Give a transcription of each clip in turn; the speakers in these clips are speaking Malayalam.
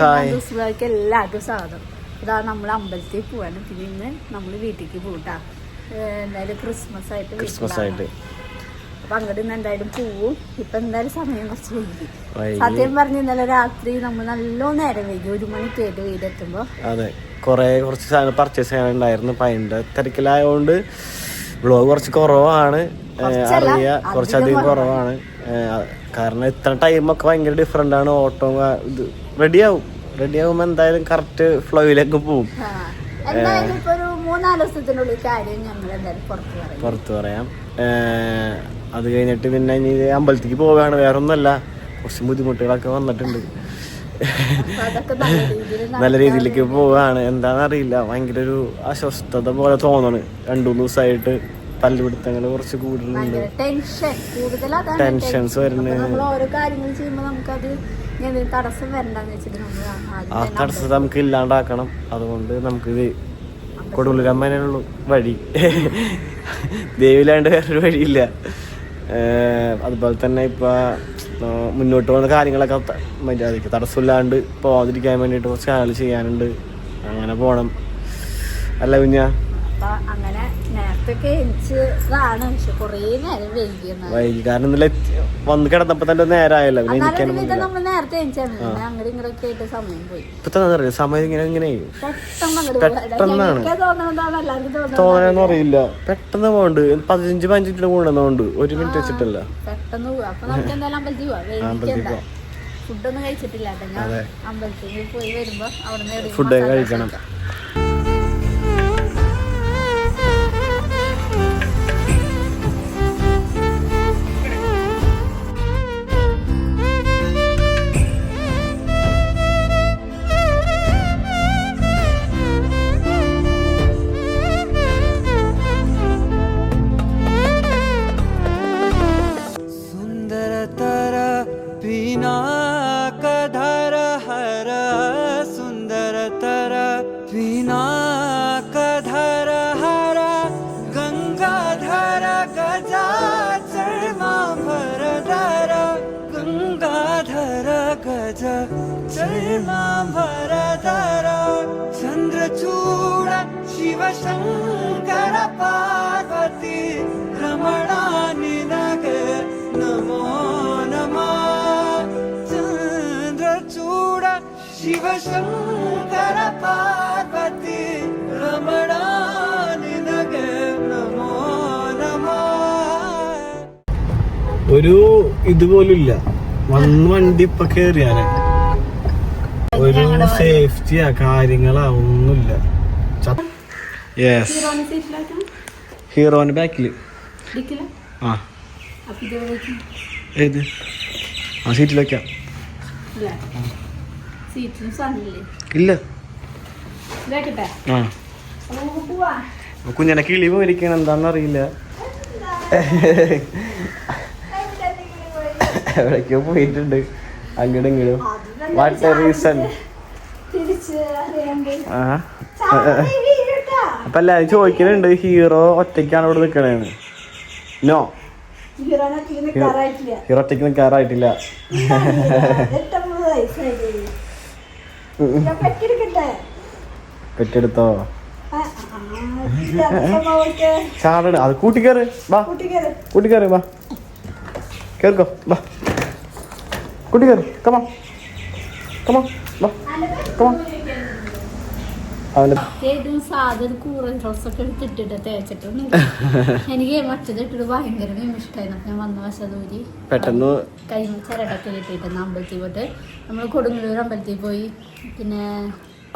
ഹായ്. ദിവസത്തിലേക്ക് എല്ലാവർക്കും സ്വാഗതം. ഇതാ നമ്മൾ അമ്പലത്തിൽ പോവാണ്. പിന്നെ ഇന്ന് നമ്മൾ വീട്ടിലേക്ക് പോകട്ടാ എന്തായാലും ക്രിസ്മസ് ആയിട്ട് ക്രിസ്മസ് ആയിട്ട്. അപ്പൊ അങ്ങോട്ട് ഇന്ന് എന്തായാലും പോവും. ഇപ്പൊ എന്തായാലും സമയം കുറച്ച് വൈകി. സത്യം പറഞ്ഞ ഇന്നലെ രാത്രി നമ്മൾ നല്ലോ നേരം വൈകി. ഒരു മണിക്കായിട്ട് വീടെത്തുമ്പോ. അതെ. കുറെ കുറച്ച് സാധനം പർച്ചേസ് ചെയ്യാനുണ്ടായിരുന്നു അപ്പൊ അതിന്റെ തിരക്കിലായതുകൊണ്ട് വ്ളോഗ് കുറച്ച് കുറവാണ്. അറിയ കുറച്ചധികം കുറവാണ്. കാരണം ഇത്ര ടൈമൊക്കെ ഭയങ്കര ഡിഫറെന്റ് ആണ്. ഓട്ടോ ഇത് റെഡിയാവും റെഡിയാവുമ്പോ എന്തായാലും കറക്റ്റ് ഫ്ലോയിലേക്ക് എന്തായാലും പുറത്ത് പറയും. അത് കഴിഞ്ഞിട്ട് പിന്നെ ഇനി അമ്പലത്തിക്ക് പോവുകയാണ്. വേറെ ഒന്നുമല്ല കുറച്ച് ബുദ്ധിമുട്ടുകളൊക്കെ വന്നിട്ടുണ്ട്. നല്ല രീതിയിലേക്ക് പോവുകയാണ്. എന്താണെന്നറിയില്ല. ഭയങ്കര ഒരു അസ്വസ്ഥത പോലെ തോന്നണ്. രണ്ടു മൂന്ന് ദിവസമായിട്ട് പല്ലുപിടുത്തങ്ങൾ കുറച്ച് കൂടുതലുണ്ട് ടെൻഷൻസ് വരുന്നു നമുക്കത് തടസ്സം വരണ്ടെന്ന് വെച്ചിട്ട് ആ തന്നെ തടസ്സത നമുക്ക് ഇല്ലാണ്ടാക്കണം. അതുകൊണ്ട് നമുക്ക് ഇത് കൊടുങ്ങല്ലമ്മനുള്ളൂ വഴി. ദേവിലാണ്ട് വേറൊരു വഴിയില്ല. അതുപോലെ തന്നെ ഇപ്പൊ മുന്നോട്ട് പോകുന്ന കാര്യങ്ങളൊക്കെ മര്യാദയ്ക്ക് തടസ്സമില്ലാണ്ട് പോകാതിരിക്കാൻ വേണ്ടിയിട്ട് കുറച്ച് കാര്യങ്ങൾ ചെയ്യാനുണ്ട്. അങ്ങനെ പോണം. അല്ല കുഞ്ഞാ? അങ്ങനെ നേരത്തെ ഒക്കെ എനിച്ചതാണ് പക്ഷെ കൊറേ നേരം വൈകിയെന്നാണ്. വൈകി കാരണം ഇന്നലെ വന്ന് കിടന്നപ്പോ തന്നെ നേരമായല്ലോ പിന്നെ എനിക്കാനും നമ്മൾ നേരത്തെ എനിച്ചാണ് അങ്ങോട്ട് ഇങ്ങോട്ടൊക്കെ ആയിട്ട് സമയം പോയി. ഇപ്പൊ സമയം ഇങ്ങനെ ഇങ്ങനെ. പെട്ടെന്ന് പെട്ടെന്നാണ്. തോന്നാനൊന്നും അറിയില്ല. പെട്ടെന്ന് പോണ്ട് പതിനഞ്ച് പതിനഞ്ച് മിനിറ്റ് ഒരു മിനിറ്റ് വെച്ചിട്ടല്ല. പെട്ടെന്ന് പോവാ. അപ്പൊ നമുക്ക് എന്തായാലും അമ്പലത്തിൽ പോവാം. അമ്പലത്തിൽ വൈകിക്കണ്ട പോവാം. ഫുഡൊന്നും കഴിച്ചിട്ടില്ല. അമ്പലത്തിൽ പോയി വരുമ്പോ അവിടെ ഫുഡ് കഴിക്കണം. ശിവശങ്കര പാർവതി ഒരു ഇതുപോലില്ല. വന്ന് വണ്ടി ഇപ്പൊ കേറിയാനെ. ഒരു സേഫ്റ്റിയാ കാര്യങ്ങളാ ഒന്നുമില്ല. യെസ് ഹീറോന്റെ ബാക്കിൽ. ആ. ഏത്? ആ സീറ്റിൽ വെക്കാം. ഇല്ല. കുഞ്ഞനെ കിളി പോയിരിക്കണം എന്താന്നറിയില്ല എവിടേക്കോ പോയിട്ടുണ്ട്. അങ്ങോട്ടും ഇങ്ങോട്ടും. What a reason. അപ്പൊ എല്ലാരും ചോദിക്കുന്നുണ്ട് ഹീറോ ഒറ്റയ്ക്കാണ് ഇവിടെ നിക്കണേന്ന്. നോ ഹീറോ ഒറ്റയ്ക്ക് നിൽക്കാറായിട്ടില്ല പെറ്റെടുത്തോ ചാടണ. അത് കൂട്ടിക്കേറ്. വാ. കൂട്ടിക്കേറ്. വാ. കേൾക്കോ വാ. കൂട്ടിക്കേറ്. കമാ കമാ വാ. കമാ സാധന കൂറൻ എടുത്തിട്ടിട്ട് തേച്ചിട്ടൊന്നും എനിക്ക് മറ്റത് ഇട്ടിട്ട് ഭയങ്കര ഇഷ്ടമായിരുന്നു ഞാൻ വന്ന പെട്ടെന്ന് കൈ ചിരടൊക്കെ കിട്ടിയിട്ട് അമ്പലത്തിൽ പോയിട്ട്. നമ്മൾ കൊടുങ്ങല്ലൂർ അമ്പലത്തിൽ പോയി. പിന്നെ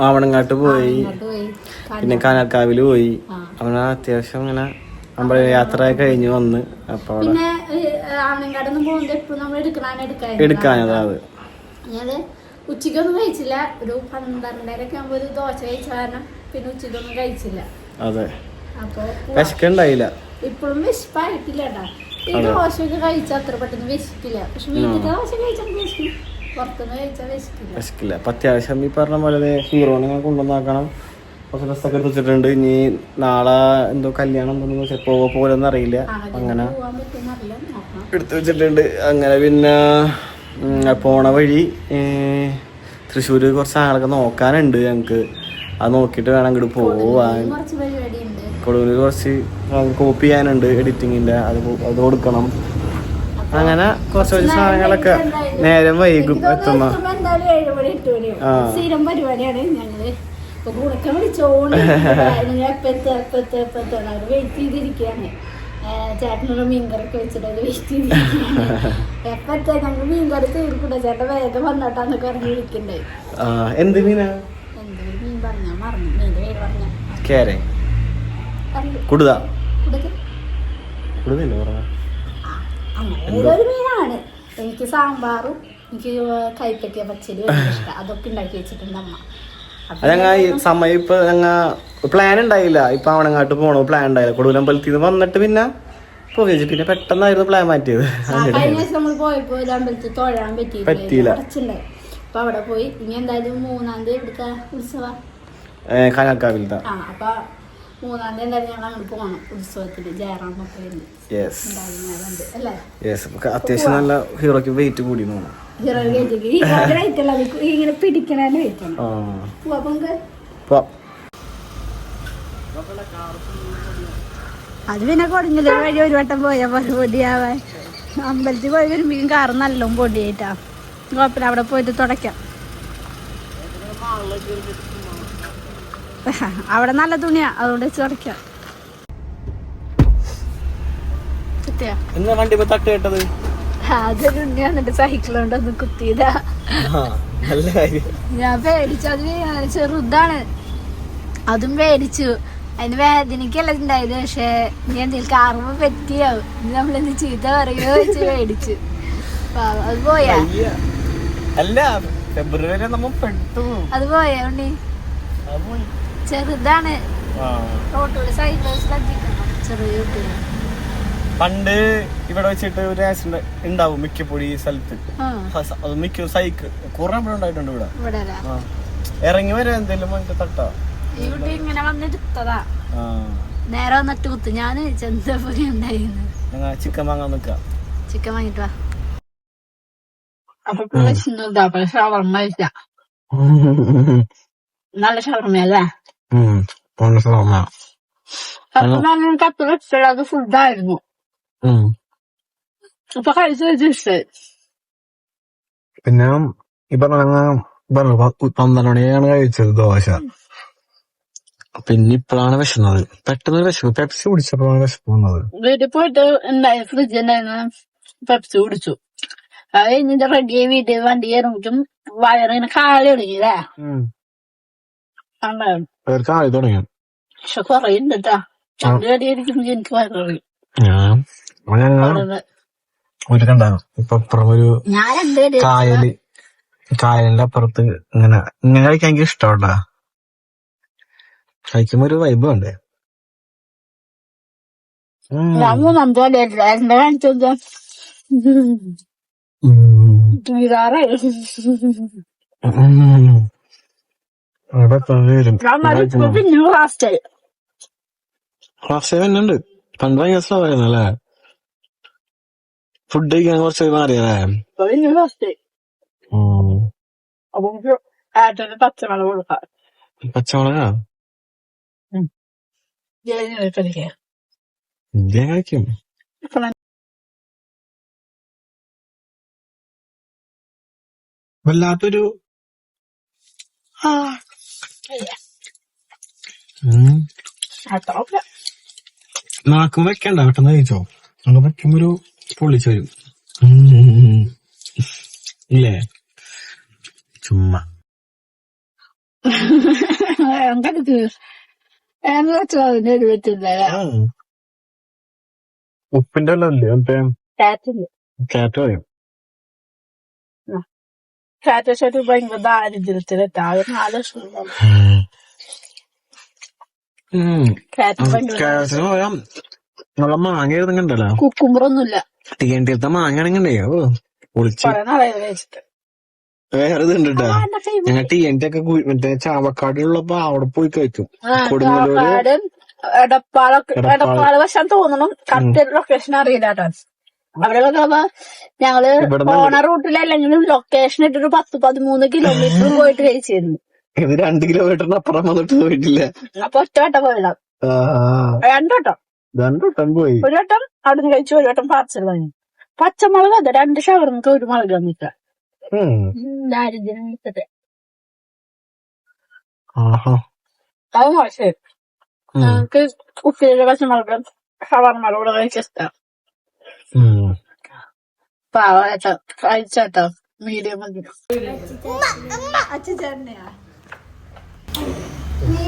ആവണങ്ങാട്ട് പോയി. പിന്നെ കാനാക്കാവിൽ പോയി. അവന അത്യാവശ്യം ഇങ്ങനെ അമ്പല യാത്ര കഴിഞ്ഞു വന്ന്. അപ്പൊ അവിടെ എടുക്കാനതാ അത് ഉച്ചയ്ക്കൊന്നും കഴിച്ചില്ല. ഒരു പന്ത്രണ്ടരയൊക്കെ ആകുമ്പോൾ ഒരു ദോശ കഴിച്ച കാരണം പിന്നെ ഉച്ചയ്ക്കൊന്നും കഴിച്ചില്ല. അതെ. അപ്പോൾ വിശക്കുണ്ടായില്ല. ഇപ്പോഴും വിശപ്പായിട്ടില്ല ഈ ഈ ദോശയൊക്കെ കഴിച്ചാൽ അത്ര പെട്ടെന്ന് വിശക്കില്ല. പക്ഷെ വീട്ടിൽ ദോശ കഴിച്ചാൽ വിശക്കും. പുറത്തുനിന്ന് കഴിച്ചാൽ വിശക്കില്ല. വിശക്കില്ല. അപ്പൊ അത്യാവശ്യം ഈ പറഞ്ഞ പോലെ ഹീറോണിങ്ങനെ കൊണ്ടുവന്നാക്കണം. കുറച്ച് ഡ്രസ്സൊക്കെ എടുത്ത് വെച്ചിട്ടുണ്ട് ഇനി നാളെ എന്തോ കല്യാണം പോവോ പോലെന്ന് അറിയില്ല. അങ്ങനെ. എടുത്തു വെച്ചിട്ടുണ്ട്. അങ്ങനെ പിന്നെ പോണ വഴി തൃശ്ശൂർ കുറച്ച് ആളൊക്കെ നോക്കാനുണ്ട് ഞങ്ങൾക്ക് അത് നോക്കിയിട്ട് വേണം അങ്ങോട്ട് പോവാൻ. കൊടുങ്ങല്ലൂർ കുറച്ച് കോപ്പി ചെയ്യാനുണ്ട് എഡിറ്റിങ്ങിന്റെ അത് അത് കൊടുക്കണം. അങ്ങനെ കുറച്ച് കുറച്ച് സാധനങ്ങളൊക്കെ നേരം വൈകും എത്തുന്ന. ആ. വിളിച്ചോണ്ട് എപ്പത്തെ എപ്പത്തെ എപ്പത്തെ വെയിറ്റ് ചെയ്തിരിക്കുകയാണ്. ചേട്ടനോട് മീൻകറിക്ക് വെച്ചിട്ട് അവർ വെയിറ്റ് എപ്പ എത്തുക ഞങ്ങൾ മീൻകറി തീർക്കൂട്ടോ ചേട്ടൻ വേഗം വന്നിട്ടാന്നൊക്കെ പറഞ്ഞ് വിളിക്കണ്ടേ. എന്ത് മീനാ? എന്തൊരു മീൻ പറഞ്ഞാ? മറന്നു. മീന്റെ പേര് പറഞ്ഞ. കേരെ കുടുത. കൊടുക്ക കുടുതല്ലേ പറഞ്ഞ? അങ്ങനെ ഏതൊരു മീനാണ്. എനിക്ക് സാമ്പാറും എനിക്ക് കൈപ്പറ്റിയ പച്ചരി ഇഷ്ടം. അതൊക്കെ ഉണ്ടാക്കി വെച്ചിട്ടുണ്ട് അമ്മ. അപ്പൊ അത് ഞങ്ങ ഈ സമയം ഇപ്പൊ പ്ലാൻ ഉണ്ടായില്ല. ഇപ്പൊ അവണങ്ങാട്ട് പോണോ. പ്ലാൻ ഉണ്ടായില്ല. കൊടുവലമ്പലത്തിൽ നിന്ന് വന്നിട്ട് പിന്നെ പോയി പിന്നെ പെട്ടെന്നായിരുന്നു പ്ലാൻ മാറ്റിയത്. പറ്റിയില്ല. അപ്പൊ അവിടെ പോയി. ഇനി എന്തായാലും മൂന്നാം തീയതി ഇവിടുത്തെ ഉത്സവ? കനക്കാവിലത്തെ ആ അപ്പൊ മൂന്നാം തീയതി എന്തായാലും ഞങ്ങൾ അങ്ങോട്ട് പോകണം ഉത്സവത്തിന് ജയറാമൊക്കെ ഉണ്ട് യെസ് ഉണ്ടാകുന്നുണ്ട് അല്ലേ? യെസ് അത്യാവശ്യം നല്ല ഹീറോക്ക് വെയിറ്റ് കൂടി ഹീറോ അത് ഇങ്ങനെ പിടിക്കണേ വെയിറ്റ് പോവാ. അത് പിന്നെ കൊടുങ്ങില്ല വഴി ഒരു വട്ടം പോയാ പോലെ പൊടിയാവാൻ. അമ്പലത്തിൽ പോയി വരുമ്പോഴേക്കും കാറ് നല്ലോണം പൊടിയായിട്ടാ. കുഴപ്പമില്ല അവിടെ പോയിട്ട് തുടയ്ക്കാം. അവിടെ നല്ല തുണിയാ അതുകൊണ്ട് വെച്ച് തുടയ്ക്കാം. കിട്ടിയാ എന്നാ വണ്ടി ഇപ്പൊ തട്ട് കേട്ടത്? അതൊരു ഉണ്ണി വന്നിട്ട് സൈക്കിൾ കൊണ്ട് ഒന്ന് കുത്തിയതാ. നല്ല കാര്യം. ഞാൻ പേടിച്ചു അത് ചെറുതാണ്. അതും പേടിച്ചു. അതിന് വേദനയ്ക്കല്ല ഉണ്ടായത് പക്ഷെ നീ എന്തെങ്കിലും കാറുമ്പോ പറ്റിയാവും ഇനി നമ്മളെന്ത് ചീത്ത പറയുമോ വെച്ച് മേടിച്ചു. അത് പോയാ. അല്ല ഫെബ്രുവരി വരെ നമ്മ പെട്ടു. അത്. ചെറുതാണ്. ചെറിയ കുട്ടികൾ പണ്ട് ഇവിടെ വെച്ചിട്ട് ഒരു ആക്സിഡന്റ് ഉണ്ടാവും മിക്കപ്പോഴും ഈ സ്ഥലത്ത്. അത് മിക്ക സൈക്കിൾ കുറെ ഉണ്ടായിട്ടുണ്ട് ഇവിടെ. ഇറങ്ങി വരാൻ എന്തെങ്കിലും തട്ടാ. ഇങ്ങനെ വന്നെടുത്തതാ നേരെ വന്നിട്ട് കുത്ത്. ഞാൻ ചെന്തപ്പൊരി ഉണ്ടായിരുന്നു ചിക്കൻ വാങ്ങാൻ നിക്കാം. ചിക്കൻ വാങ്ങിട്ട് വാ. അപ്പൊ ഷവർമ്മ ഇല്ല നല്ല ഷവർമ്മയല്ലേ ഫുഡായിരുന്നു അപ്പൊ കഴിച്ചു പിന്നെ ഈ പറഞ്ഞ പന്ത്രണ്ട് മണിയാണ് കഴിച്ചത് ദോശ. പിന്നെ ഇപ്പോഴാണ് വിശന്നത്. പെട്ടെന്ന് വിശപ്പ്. പെപ്സി കുടിച്ചപ്പോഴാണ് വിശപ്പ് വന്നത്. വീട്ടിൽ പോയിട്ട് ഉണ്ടായ ഫ്രിഡ്ജ് ഉണ്ടായിരുന്ന പെപ്സി കുടിച്ചു. അത് കഴിഞ്ഞിട്ട് റെഡിയായി വീട്ടിൽ വണ്ടി ഇറങ്ങിച്ചും വയറിങ്ങനെ കാളി തുടങ്ങിയില്ലേ ഉണ്ടായിരുന്നു പേർക്ക് ആയി തുടങ്ങി. പക്ഷെ കൊറേ ഉണ്ട് കേട്ടാ എനിക്ക് ഒരു ഇപ്പൊ അപ്പുറം ഒരു കായൽ കായലിന്റെ അപ്പുറത്ത് ഇങ്ങനെ ഇങ്ങനെ കഴിക്കാൻ എനിക്ക് ഇഷ്ടമാട്ടാ കഴിക്കുമ്പോ ഒരു വൈബ് വേണ്ടേ? ക്ലാസ് പണ്ട് ഭയങ്കര ഫുഡ് കഴിക്കാൻ കുറച്ച് മാറിയല്ലേ? പച്ചമുളക്? കൊടുക്കാം не ജയിലിൽ Дякую. വല്ലാത്തൊരു ഉം. അത്ര നാക്കും വെക്കണ്ട പെട്ടെന്ന് കഴിച്ചോ. അത് വെക്കുമ്പോ ഒരു പൊള്ളിച്ചു വരും. ഉം. ഇല്ലേ? ചുമ്മാ. ഒരു പറ്റില്ല ഉം. ഉപ്പിന്റെ ഇല്ലേ മറ്റേ? കാറ്റില്ല കാറ്റ് പറയും കാറ്റ് ഭയങ്കര ദാരിദ്ര്യത്തിലെത്താ അത് നാല് ലക്ഷം രൂപ. ഉം. കാറ്റ് ഭയങ്കര കാറ്റിന് പറയാം നല്ല മാങ്ങ എഴുതുന്നുണ്ടല്ലോ കുക്കുമ്പറൊന്നുമില്ല. എൻ മാങ്ങ ആണെന്നുണ്ടേ ഓ പൊളിച്ച്. കൊറേ നാളായി കഴിച്ചിട്ട്. വേറെ ഇതുണ്ട് എന്നിട്ട് എന്റെ ഞങ്ങൾ ടി എൻ ഒക്കെ മറ്റേ ചാവക്കാടുള്ളപ്പോ അവിടെ പോയി കഴിക്കും. കൊടുങ്ങല്ലൂര്. എടപ്പാൾ. തോന്നണം. കറക്റ്റ് ലൊക്കേഷൻ അറിയില്ല കേട്ടോ. അവിടെ നോക്കുമ്പോ ഞങ്ങൾ പോണ റൂട്ടിലല്ലെങ്കിലും ലൊക്കേഷൻ ഇട്ടൊരു പത്ത് പതിമൂന്ന് കിലോമീറ്റർ പോയിട്ട് കഴിച്ചിരുന്നു. ഇത് രണ്ട് കിലോമീറ്ററിന് അപ്പുറം വന്നിട്ട് പോയിട്ടില്ല. അപ്പൊ ഒറ്റ വട്ടം പോയതാ. രണ്ടോട്ടം ആ. രണ്ടു വട്ടം. പോയി. ഒരു വട്ടം അവിടെ നിന്ന് കഴിച്ചു ഒരു വട്ടം പാർസൽ വാങ്ങി. പച്ചമുളക് അതെ രണ്ട് ഷവർമ്മക്ക് ഒരു മുളക് വന്നിട്ട് ഉം. ദാരിദ്ര്യം ആഹാ അത് മോശം. നമുക്ക് ഉപ്പിലെ പച്ചമുളക് ഷവർമ്മയുടെ കൂടെ കഴിച്ചിഷ്ടം ഉം. പാവട്ടോ കഴിച്ചോട്ടോ മീഡിയം മതി അച്ഛനെയാ നീ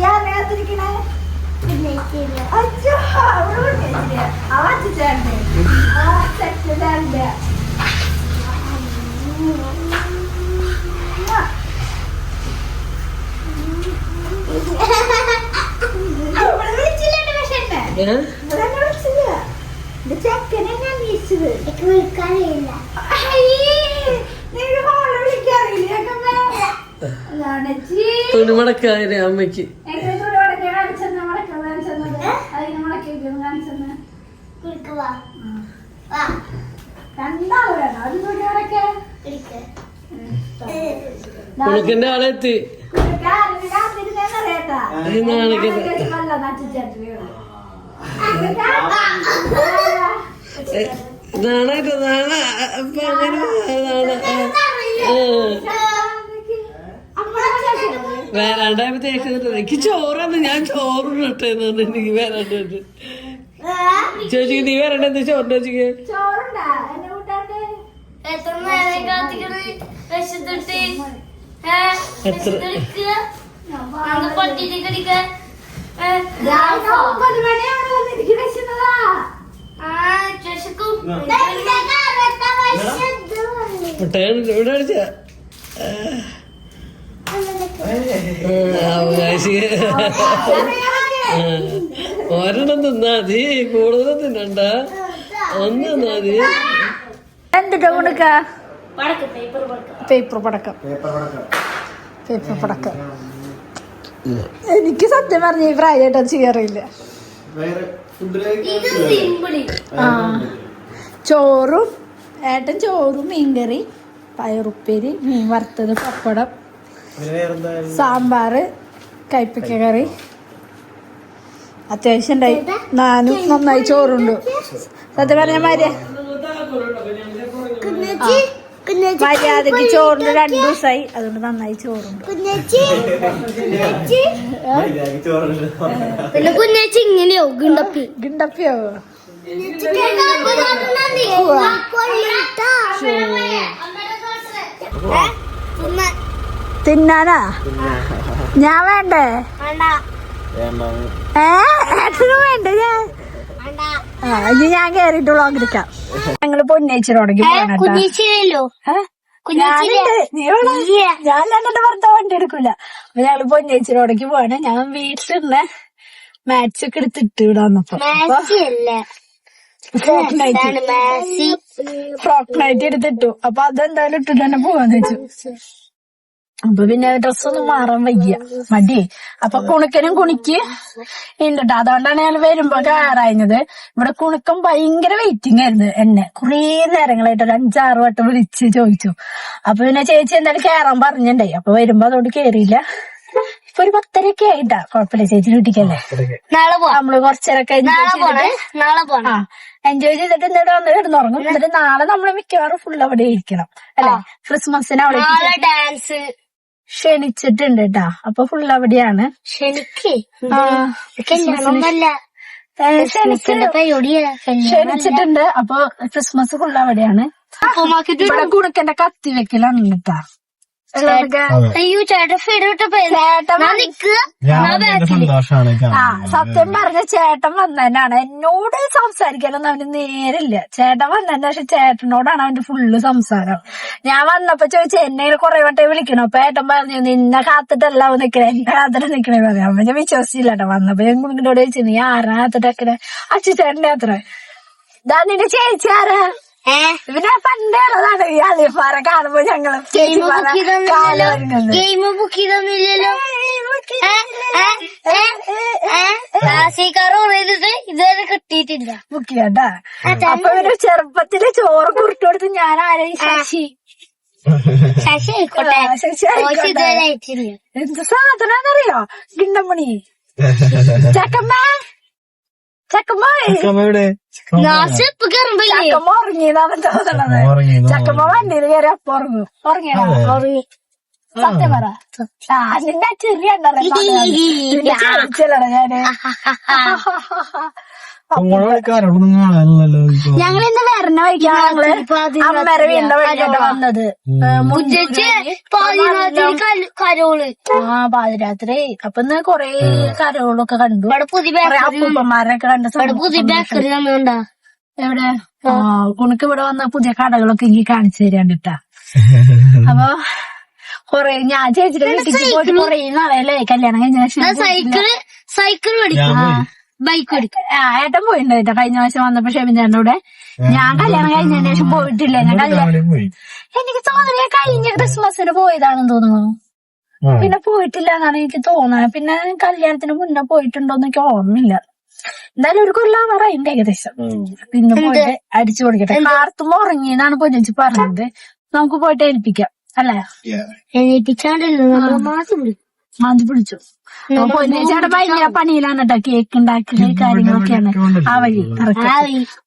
തുണി മടക്കാതിരെ അമ്മയ്ക്ക്. ഉണക്കിന്റെ ആളെത്തി നാണായിട്ട് എനിക്ക് ചോറാന്ന് ഞാൻ ചോറും ഇട്ടെന്ന് എനിക്ക് വേലാണ്ട് ചോദിച്ചു നീ വേറെ എന്താ ചോറിന്റെ കൂട്ടാണ്ട്. എത്ര നേരം ഇവിടെ അടിച്ച ഒരെണ്ണം തിന്നാ മതി കൂടുതൽ തിന്നണ്ട. ഒന്ന് തിന്നാ മതി. എന്തിട്ടാ കൊടുക്ക പേപ്പർ പടക്കം പേപ്പർ പടക്കം പേപ്പർ പടക്കം എനിക്ക് സത്യം പറഞ്ഞ ഈ പ്രായമായിട്ട് ചെയ്യാറില്ല സിമ്പിളി ആ. ചോറും ഏട്ടൻ ചോറും മീൻകറി പയറുപ്പേരി മീൻ വറുത്തത് പപ്പടം സാമ്പാറ് കൈപ്പക്ക കറി. അത്യാവശ്യം ഉണ്ടായി. നാനും നന്നായി ചോറുണ്ട്. സത്യം പറഞ്ഞ മാര്യ. മര്യാദയ്ക്ക് ചോറിന് രണ്ടു ദിവസമായി അതുകൊണ്ട് നന്നായി ചോറുണ്ട്. പിന്നെ കുഞ്ഞേച്ചി ഇങ്ങനെയോ? ഗിണ്ടപ്പി. ഗിണ്ടപ്പിയോ? തിന്നാനാ? ഞാൻ വേണ്ടേ? ഏ? ഏട്ടനും വേണ്ട ഞാൻ? ആ ഇനി ഞാൻ കേറിയിട്ട് വ്ളോഗ് എടുക്കാം. ഞങ്ങൾ നീ വേണം ഞാൻ എന്നെ ഭർത്താവ് വണ്ടി എടുക്കൂല. അപ്പൊ ഞങ്ങൾ തുടങ്ങി പോവാണ്. ഞാൻ വീട്ടിലുള്ള മാച്ച് ഒക്കെ എടുത്തിട്ട് ഇവിടെ വന്നപ്പോ. നൈറ്റ് ഫ്രോക്ക് നൈറ്റ് എടുത്തിട്ടു. അപ്പൊ അതെന്തായാലും ഇട്ടിട്ട് തന്നെ പോവാന്ന് വെച്ചു. അപ്പൊ പിന്നെ ഡ്രസ്സൊന്നും മാറാൻ വയ്യ. മടി. അപ്പൊ കുണുക്കനും കുണിക്ക് ഉണ്ട്. അതുകൊണ്ടാണ് ഞാൻ വരുമ്പോ കയറാഞ്ഞത് ഇവിടെ കുണുക്കം ഭയങ്കര വെയിറ്റിംഗ് ആയിരുന്നു എന്നെ. കുറേ നേരങ്ങളായിട്ട് ഒരു അഞ്ചാറ് വട്ടം വിളിച്ച് ചോദിച്ചു. അപ്പൊ പിന്നെ ചേച്ചി എന്തായാലും കയറാൻ പറഞ്ഞിണ്ടേ. അപ്പൊ വരുമ്പോ അതുകൊണ്ട് കേറിയില്ല. ഇപ്പൊ ഒരു പത്തരയൊക്കെ ആയിട്ടാ. കുഴപ്പമില്ല. ചേച്ചി വീട്ടിക്കല്ലേ നാളെ പോവാം. നമ്മൾ കുറച്ചേരൊക്കെ നാളെ പോണേ? നാളെ പോണം? എൻജോയ് ചെയ്തിട്ട് എന്നിട്ട് വന്ന് കിടന്നുറങ്ങും. എന്നിട്ട് നാളെ നമ്മൾ മിക്കവാറും ഫുൾ അവിടെ ഇരിക്കണം. അല്ലെ? ക്രിസ്മസിന് അവിടെ ഡാൻസ് ക്ഷണിച്ചിട്ടുണ്ട് കേട്ടാ അപ്പൊ ഫുൾ അവിടെയാണ്. ക്ഷണിക്ക്. കല്യാണമൊന്നല്ല ക്ഷണിച്ചിട്ടുണ്ട്. അപ്പൊ ക്രിസ്മസ് ഫുൾ അവിടെയാണ്. ഇവിടെ കുണുക്കന്റെ കത്തി വെക്കലാണ് കേട്ടാ അയ്യോ ചേട്ടൻ ഫീഡ് വിട്ടപ്പോ ഞാൻ നിക്കുക ഞാൻ എന്റെ ആ സത്യം പറഞ്ഞ ചേട്ടൻ വന്നതന്നാണ് എന്നോട് സംസാരിക്കാനൊന്നും അവന് നേരില്ല. ചേട്ടൻ വന്നതന്നെ പക്ഷെ ചേട്ടനോടാണ് അവന്റെ ഫുള്ള് സംസാരം. ഞാൻ വന്നപ്പോ ചോദിച്ചു എന്നെ കുറെ വട്ടേ വിളിക്കണം? അപ്പൊ ഏട്ടൻ പറഞ്ഞു നിന്നെ കാത്തിട്ടല്ല അവൻ നിക്കണേ. എന്നെ കാത്തിട്ട് നിക്കണേ പറഞ്ഞു. അപ്പൊ ഞാൻ വിശ്വസിച്ചില്ല കേട്ടോ വന്നപ്പോ. ഞാൻ കുഞ്ഞിനോട് ചോദിച്ചു നീ ആരാ അച്ഛൻ ചേട്ടന്റെ അത്ര. ഇതാ നിന്റെ ചേച്ചി ആരാ? ഏ? പിന്നെ പണ്ടേ ഉള്ളതാണ് ഈ അലിഫാറെ കാണുമ്പോ ഞങ്ങൾ ഗെയിം ബുക്ക് ചെയ്തൊന്നുമില്ലല്ലോ ഇതുവരെ കിട്ടിയിട്ടില്ല. ബുക്ക് ചെയ്യണ്ടാ? അപ്പൊ ഒരു ചെറുപ്പത്തിൽ ചോറ് കുറിട്ട് കൊടുത്ത് ഞാൻ ആരെയും ശശി. ശശി ആയിക്കോട്ടെ. ആ, ശശി ഓശി ആയിക്കോട്ടെ. ഇതുവരെ ആയിട്ടില്ല. എന്ത് സാധനാന്നറിയോ? ഗിണ്ടമണി. ചക്കമ്മ. ചക്കമ്മ തോന്നണത്. ചക്കമ്മ വണ്ടിയിൽ കയറി അപ്പൊ ഉറങ്ങും. ഉറങ്ങിയോ ഉറങ്ങി. സത്യം പറ. ആ നിന്റെ ചെറിയ ചിരിച്ചല്ലടാ ഞാൻ? കാരൊന്നും കാണാനല്ലോ ഇപ്പൊ. ഞങ്ങൾ ഇന്ന് വരണ വഴിക്കാണ് ഞങ്ങൾ അമ്മരെ വീടിന്റെ വഴിക്കാണ് വന്നത്. പതിനാത്തിന് കരോൾ. ആ പാതിരാത്രി. അപ്പൊ ഇന്ന് കൊറേ കരകളൊക്കെ കണ്ടു. അപ്പൂപ്പന്മാരൊക്കെ കണ്ട എവിടെ? ആ കുണക്ക് ഇവിടെ വന്ന പുതിയ കടകളൊക്കെ എനിക്ക് കാണിച്ചു തരാണ്ടിട്ടാ. അപ്പൊ കൊറേ ഞാൻ ചേച്ചിയുടെ വീട്ടിൽ പോയിട്ട് കൊറേ നാളെയല്ലേ? കല്യാണം കഴിഞ്ഞ സൈക്കിൾ സൈക്കിൾ മേടിക്കും. ബൈക്ക് എടുക്കും. ആ ഏട്ടൻ പോയിണ്ടായിട്ടോ കഴിഞ്ഞ പ്രാവശ്യം വന്നപ്പോ ഷെബിന്റെ കൂടെ. ഞാൻ കല്യാണം കഴിഞ്ഞതിന് ശേഷം പോയിട്ടില്ല. ഞാൻ കല്യാണം എനിക്ക് തോന്നുന്നു ഞാൻ കഴിഞ്ഞ ക്രിസ്മസിന് പോയതാണെന്ന് തോന്നുന്നു. പിന്നെ പോയിട്ടില്ല എന്നാണ് എനിക്ക് തോന്നുന്നത്. പിന്നെ കല്യാണത്തിന് മുന്നേ പോയിട്ടുണ്ടോന്ന് എനിക്ക് ഓർമ്മയില്ല. എന്തായാലും ഒരു കൊല്ലാവാറായിണ്ട് ഏകദേശം. പിന്നെ പോയിട്ട് അടിച്ചു കൊടുക്കട്ടെ കാർത്തുമ്പോ ഉറങ്ങിയെന്നാണ് പൊന്നിച്ച് പറഞ്ഞത്. നമുക്ക് പോയിട്ട് ഏൽപ്പിക്കാം. അല്ലേ? എണീപ്പിച്ചാണ്ടല്ലോ നമ്മളെ മാസം മാന്തി പിടിച്ചു അപ്പൊ പൊന്നേച്ചിയുടെ ഭയങ്കര പണിയിലാണ് കേട്ടോ കേക്ക് ഉണ്ടാക്കൽ കാര്യങ്ങളൊക്കെയാണ്. ആ വഴി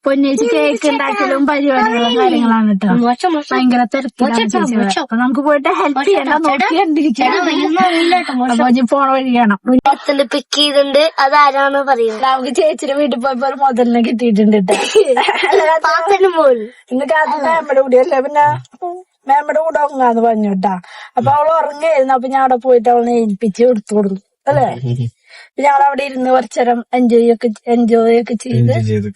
പൊന്നേച്ചി കേക്ക് ഉണ്ടാക്കലും പരിപാടികളും കാര്യങ്ങളാണ് കേട്ടോ ഭയങ്കര തിരക്കിലാണ് അപ്പൊ നമുക്ക് പോയിട്ട് ഹെൽപ്പ് ചെയ്യണം. നോക്കി കണ്ടിരിക്കണം പോണ വഴി ചെയ്യണം പത്തിന്റെ പിക്ക് ചെയ്തിട്ടുണ്ട്. അത് അതാരാണ് പറയുന്നത് നമുക്ക് ചേച്ചിയുടെ വീട്ടിൽ പോയപ്പോ മുതലിനെ കിട്ടിയിട്ടുണ്ട് കേട്ടോ ഇന്ന് കാലത്ത് നമ്മുടെ കൂടിയല്ലേ പിന്നെ? മേമ്മയുടെ കൂടെ ഉറങ്ങാന്ന് പറഞ്ഞു കേട്ടാ അപ്പൊ അവൾ ഉറങ്ങായിരുന്നു. അപ്പൊ ഞാൻ അവിടെ പോയിട്ട് അവളെ ഏൽപ്പിച്ച് എടുത്തു കൊടുത്തു. അല്ലേ? ഞങ്ങൾ അവിടെ ഇരുന്ന് കുറച്ചേരം എൻജോയ് ഒക്കെ എൻജോയ് ഒക്കെ ചെയ്ത്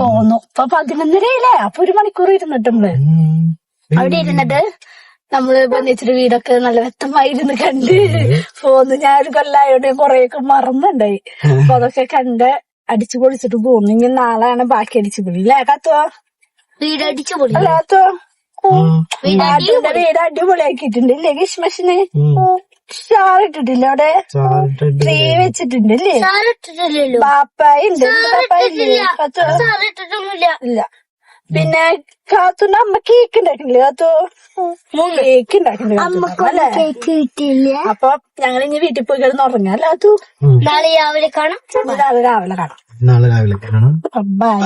പോന്നു. ഇപ്പൊ പതിനൊന്നരയില്ലേ അപ്പൊ ഒരു മണിക്കൂർ ഇരുന്നിട്ട് നമ്മൾ. അവിടെ ഇരുന്നിട്ട് നമ്മൾ ബന്ധിച്ചിട്ട് വീടൊക്കെ നല്ല വ്യക്തമായിരുന്നു കണ്ട്. പോന്നു. ഞാൻ ഒരു കൊല്ലായോണ്ട് കൊറേയൊക്കെ മറന്നുണ്ടായി. അപ്പൊ അതൊക്കെ കണ്ട് അടിച്ചു പൊളിച്ചിട്ട് പോന്നു. ഇനി നാളെയാണ് ബാക്കി അടിച്ചു പൊളി. അല്ലേ കത്തോ വീടടിച്ചു പൊളി അല്ലേ കത്തോ വീട് അടിപൊളിയാക്കിയിട്ടുണ്ട്. ഇല്ലേ കിഷ്മഷിന് സ്റ്റാർ ഇട്ടിട്ടില്ല അവിടെ? ട്രീ വെച്ചിട്ടുണ്ട് അല്ലേ സാറിട്ടിട്ടില്ലല്ലോ പാപ്പായ ഉണ്ട്. പാപ്പായ ഇല്ലേ? പിന്നെ കാത്തുന്റെ അമ്മ കേക്ക് ഉണ്ടാക്കുന്നില്ലേ കാത്തു? കേക്ക് കിട്ടിയില്ല. അപ്പൊ ഞങ്ങൾ ഇനി വീട്ടിൽ പോയി കിടന്ന് ഉറങ്ങാം അല്ലേ കാത്തു? നാളെ രാവിലെ കാണാം. നാളെ രാവിലെ കാണാം. നാളെ രാവിലെ കാണണം ബൈ